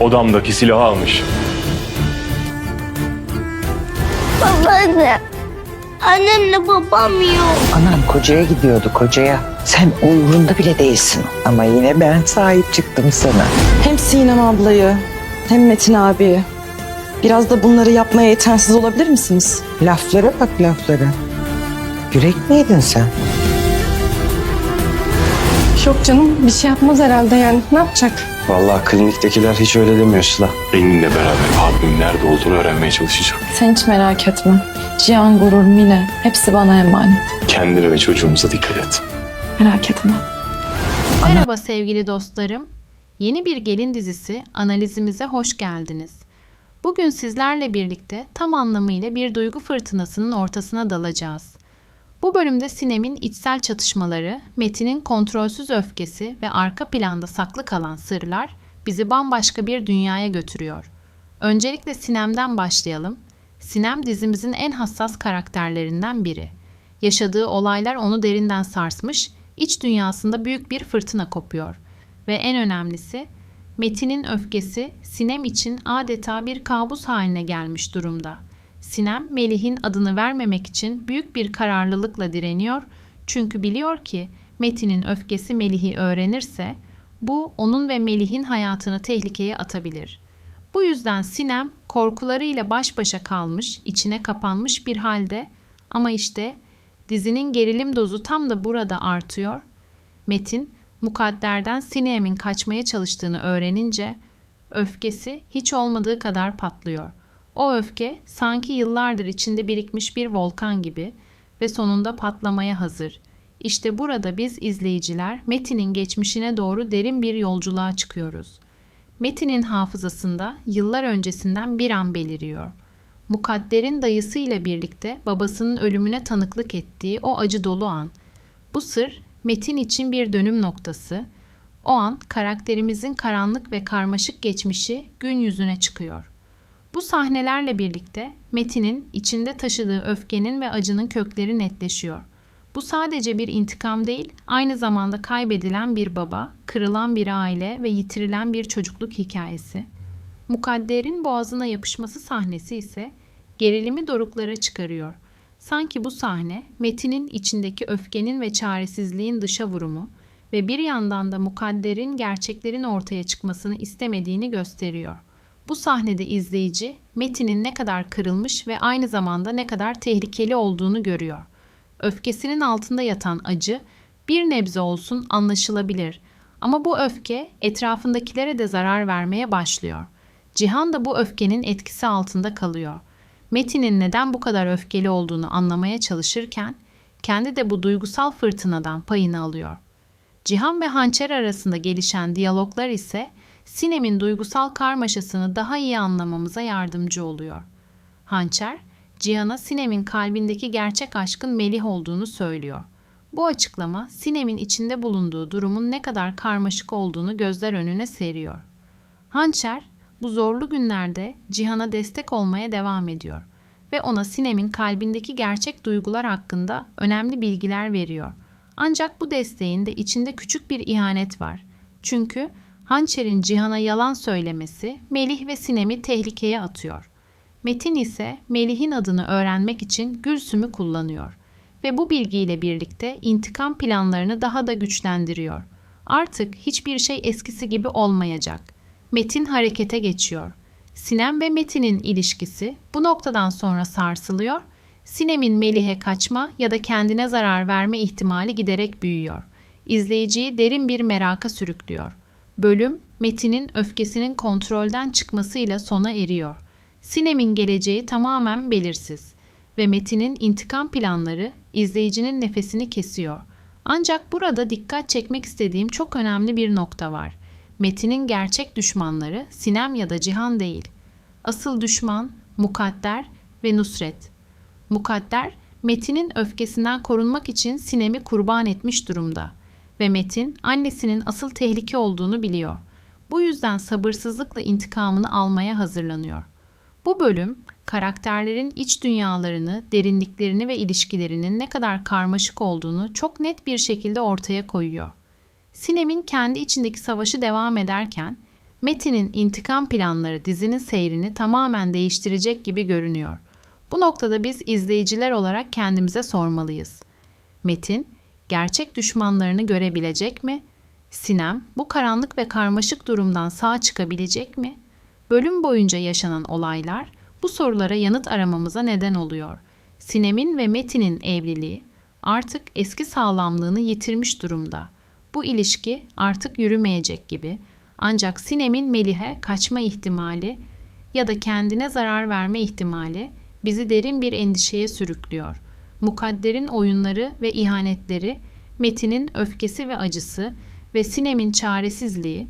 Odamdaki silahı almış. Babaanne. Annemle babam yok. Anam kocaya gidiyordu kocaya. Sen umurunda bile değilsin. Ama yine ben sahip çıktım sana. Hem Sinem ablayı hem Metin abi. Biraz da bunları yapmaya yetersiz olabilir misiniz? Laflara bak laflara. Yürek miydin sen? Yok canım bir şey yapmaz herhalde yani. Ne yapacak? Vallahi kliniktekiler hiç öyle demiyor Sıla. Engin'le beraber abimin nerede olduğunu öğrenmeye çalışacağım. Sen hiç merak etme. Cihan, Gurur, Mine hepsi bana emanet. Kendine ve çocuğumuza dikkat et. Merak etme. Merhaba sevgili dostlarım. Yeni bir gelin dizisi analizimize hoş geldiniz. Bugün sizlerle birlikte tam anlamıyla bir duygu fırtınasının ortasına dalacağız. Bu bölümde Sinem'in içsel çatışmaları, Metin'in kontrolsüz öfkesi ve arka planda saklı kalan sırlar bizi bambaşka bir dünyaya götürüyor. Öncelikle Sinem'den başlayalım. Sinem dizimizin en hassas karakterlerinden biri. Yaşadığı olaylar onu derinden sarsmış, iç dünyasında büyük bir fırtına kopuyor. Ve en önemlisi, Metin'in öfkesi Sinem için adeta bir kabus haline gelmiş durumda. Sinem, Melih'in adını vermemek için büyük bir kararlılıkla direniyor çünkü biliyor ki Metin'in öfkesi Melih'i öğrenirse bu onun ve Melih'in hayatını tehlikeye atabilir. Bu yüzden Sinem korkularıyla baş başa kalmış, içine kapanmış bir halde ama işte dizinin gerilim dozu tam da burada artıyor. Metin, mukadderden Sinem'in kaçmaya çalıştığını öğrenince öfkesi hiç olmadığı kadar patlıyor. O öfke sanki yıllardır içinde birikmiş bir volkan gibi ve sonunda patlamaya hazır. İşte burada biz izleyiciler Metin'in geçmişine doğru derin bir yolculuğa çıkıyoruz. Metin'in hafızasında yıllar öncesinden bir an beliriyor. Mukadder'in dayısıyla birlikte babasının ölümüne tanıklık ettiği o acı dolu an. Bu sır Metin için bir dönüm noktası. O an karakterimizin karanlık ve karmaşık geçmişi gün yüzüne çıkıyor. Bu sahnelerle birlikte Metin'in içinde taşıdığı öfkenin ve acının kökleri netleşiyor. Bu sadece bir intikam değil, aynı zamanda kaybedilen bir baba, kırılan bir aile ve yitirilen bir çocukluk hikayesi. Mukadder'in boğazına yapışması sahnesi ise gerilimi doruklara çıkarıyor. Sanki bu sahne Metin'in içindeki öfkenin ve çaresizliğin dışa vurumu ve bir yandan da Mukadder'in gerçeklerin ortaya çıkmasını istemediğini gösteriyor. Bu sahnede izleyici Metin'in ne kadar kırılmış ve aynı zamanda ne kadar tehlikeli olduğunu görüyor. Öfkesinin altında yatan acı bir nebze olsun anlaşılabilir ama bu öfke etrafındakilere de zarar vermeye başlıyor. Cihan da bu öfkenin etkisi altında kalıyor. Metin'in neden bu kadar öfkeli olduğunu anlamaya çalışırken kendi de bu duygusal fırtınadan payını alıyor. Cihan ve Hançer arasında gelişen diyaloglar ise Sinem'in duygusal karmaşasını daha iyi anlamamıza yardımcı oluyor. Hançer, Cihan'a Sinem'in kalbindeki gerçek aşkın Melih olduğunu söylüyor. Bu açıklama Sinem'in içinde bulunduğu durumun ne kadar karmaşık olduğunu gözler önüne seriyor. Hançer, bu zorlu günlerde Cihan'a destek olmaya devam ediyor ve ona Sinem'in kalbindeki gerçek duygular hakkında önemli bilgiler veriyor. Ancak bu desteğin de içinde küçük bir ihanet var. Çünkü Hançer'in Cihan'a yalan söylemesi Melih ve Sinem'i tehlikeye atıyor. Metin ise Melih'in adını öğrenmek için Gülsüm'ü kullanıyor ve bu bilgiyle birlikte intikam planlarını daha da güçlendiriyor. Artık hiçbir şey eskisi gibi olmayacak. Metin harekete geçiyor. Sinem ve Metin'in ilişkisi bu noktadan sonra sarsılıyor. Sinem'in Melih'e kaçma ya da kendine zarar verme ihtimali giderek büyüyor. İzleyiciyi derin bir meraka sürüklüyor. Bölüm Metin'in öfkesinin kontrolden çıkmasıyla sona eriyor. Sinem'in geleceği tamamen belirsiz ve Metin'in intikam planları izleyicinin nefesini kesiyor. Ancak burada dikkat çekmek istediğim çok önemli bir nokta var. Metin'in gerçek düşmanları Sinem ya da Cihan değil. Asıl düşman Mukadder ve Nusret. Mukadder, Metin'in öfkesinden korunmak için Sinem'i kurban etmiş durumda ve Metin annesinin asıl tehlike olduğunu biliyor. Bu yüzden sabırsızlıkla intikamını almaya hazırlanıyor. Bu bölüm karakterlerin iç dünyalarını, derinliklerini ve ilişkilerinin ne kadar karmaşık olduğunu çok net bir şekilde ortaya koyuyor. Sinem'in kendi içindeki savaşı devam ederken Metin'in intikam planları dizinin seyrini tamamen değiştirecek gibi görünüyor. Bu noktada biz izleyiciler olarak kendimize sormalıyız. Metin, gerçek düşmanlarını görebilecek mi? Sinem, bu karanlık ve karmaşık durumdan sağ çıkabilecek mi? Bölüm boyunca yaşanan olaylar bu sorulara yanıt aramamıza neden oluyor. Sinem'in ve Metin'in evliliği artık eski sağlamlığını yitirmiş durumda. Bu ilişki artık yürümeyecek gibi. Ancak Sinem'in Melih'e kaçma ihtimali ya da kendine zarar verme ihtimali bizi derin bir endişeye sürüklüyor. Mukadder'in oyunları ve ihanetleri, Metin'in öfkesi ve acısı ve Sinem'in çaresizliği